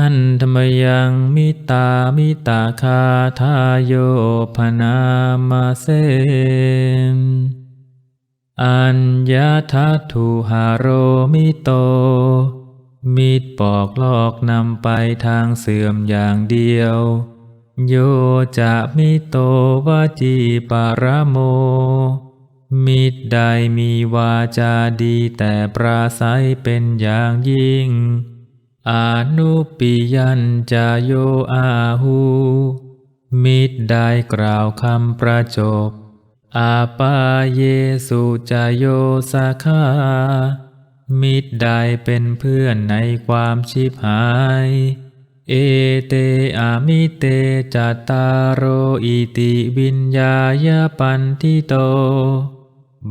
หันธรรมยังมิตามิตาคาทายโยพนามาเสมอัญญาทัตถุหาโรมิโตมิตรปอกลอกนำไปทางเสื่อมอย่างเดียว โยจะมิโตวาจีปารโม มิตรใดมีวาจาดีแต่ปราศัยเป็นอย่างยิ่ง อนุปิยัญจะโยอาหูมิตรได้กล่าวคำประจบ อาปาเยสุจะโยสาคามิตรใดเป็นเพื่อนในความชิบหาย เอเตอามิเตจัตตารโรอิติวิญญายปันทิโต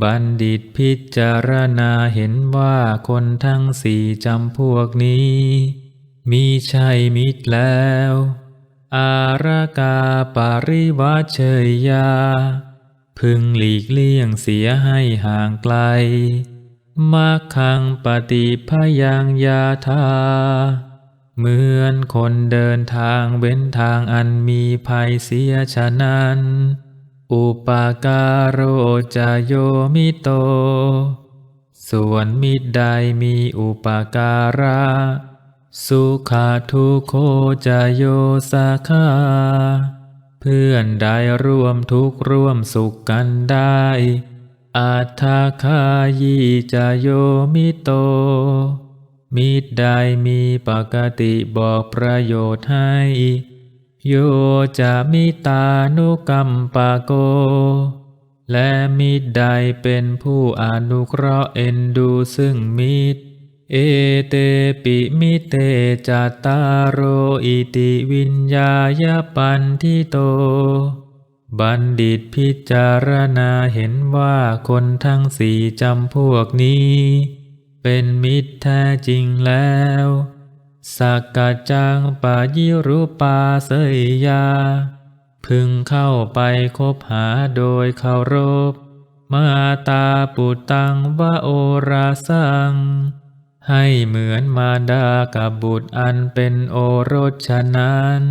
บัณฑิตพิจารณาเห็นว่าคนทั้งสี่จำพวกนี้ มีใช่มิตรแล้ว อารากาปาริวัชเชยยา พึงหลีกเลี่ยงเสียให้ห่างไกลมักขังปฏิพยังยาธาเหมือนคนเดินทางเว้นทางอันมีภัยเสียฉะนั้น อุปการโรจโยมิโต ส่วนมิตรใดมีอุปการะ สุขาทุโคจโยสาคาเพื่อนได้ร่วมทุกข์ร่วมสุขกันได้ อัตถาคายีจโยมิโต มิตรใดมีปกติบอกประโยชน์ให้ โยจะมิตานุกรรมปะโก และมิตรใดเป็นผู้อนุเคราะห์เอ็นดูซึ่งมิตร เอเตปิมิเตจัตตาโรอิติวิญญายปันทิโต บัณฑิตพิจารณาเห็นว่าคนทั้งสี่จำพวกนี้ เป็นมิตรแท้จริงแล้ว สักกะจังปายิรุปาเสยยา พึงเข้าไปคบหาโดยเคารพ มาตาปุตตังวะโอราสัง ให้เหมือนมาดากับบุตรอันเป็นโอรสฉะนั้น